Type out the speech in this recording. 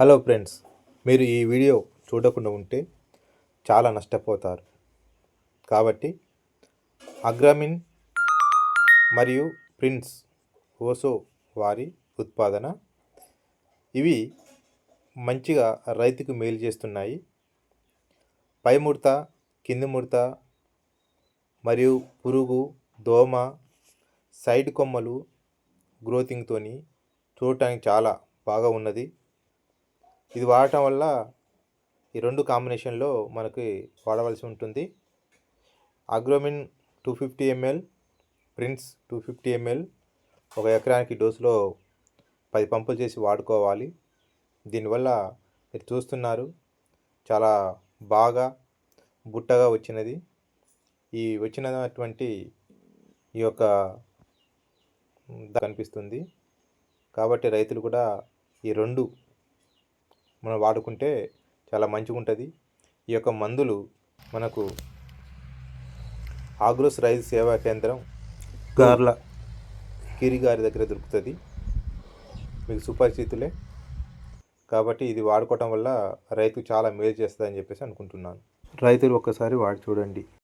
Hello friends మీరు ఈ video చూడకుండా ఉంటే చాలా నష్టపోతారు. కాబట్టి అగ్రామిన్ మరియు ప్రిన్స్ ఓసో వారి ఉత్పాదన ఇవి మంచిగా రైతుకు మేలు చేస్తున్నాయి. పై ముడత కింది ముడత మరియు పురుగు దోమ సైడ్ కొమ్మలు గ్రోతింగ్తోని చూడటానికి చాలా బాగా ఉన్నది. ఇది వాడటం వల్ల ఈ రెండు కాంబినేషన్లో మనకి వాడవలసి ఉంటుంది. Agromin two fifty ML Prince two fifty ML ఒక ఎకరానికి డోసులో పది పంపులు చేసి వాడుకోవాలి. దీనివల్ల మీరు చూస్తున్నారు చాలా బాగా బుట్టగా వచ్చినది. ఈ వచ్చినటువంటి ఈ యొక్క కనిపిస్తుంది. కాబట్టి రైతులు కూడా ఈ రెండు మనం వాడుకుంటే చాలా మంచిగా ఉంటుంది ఈ యొక్క మందులు మనకు ఆగ్రోస్ రైతు సేవా కేంద్రం గార్ల కిరి గారి దగ్గర దొరుకుతుంది. మీకు సుపరిచితులే. కాబట్టి ఇది వాడుకోవటం వల్ల రైతు చాలా మేలు చేస్తుందని చెప్పేసి అనుకుంటున్నాను. రైతులు ఒక్కసారి వాడి చూడండి.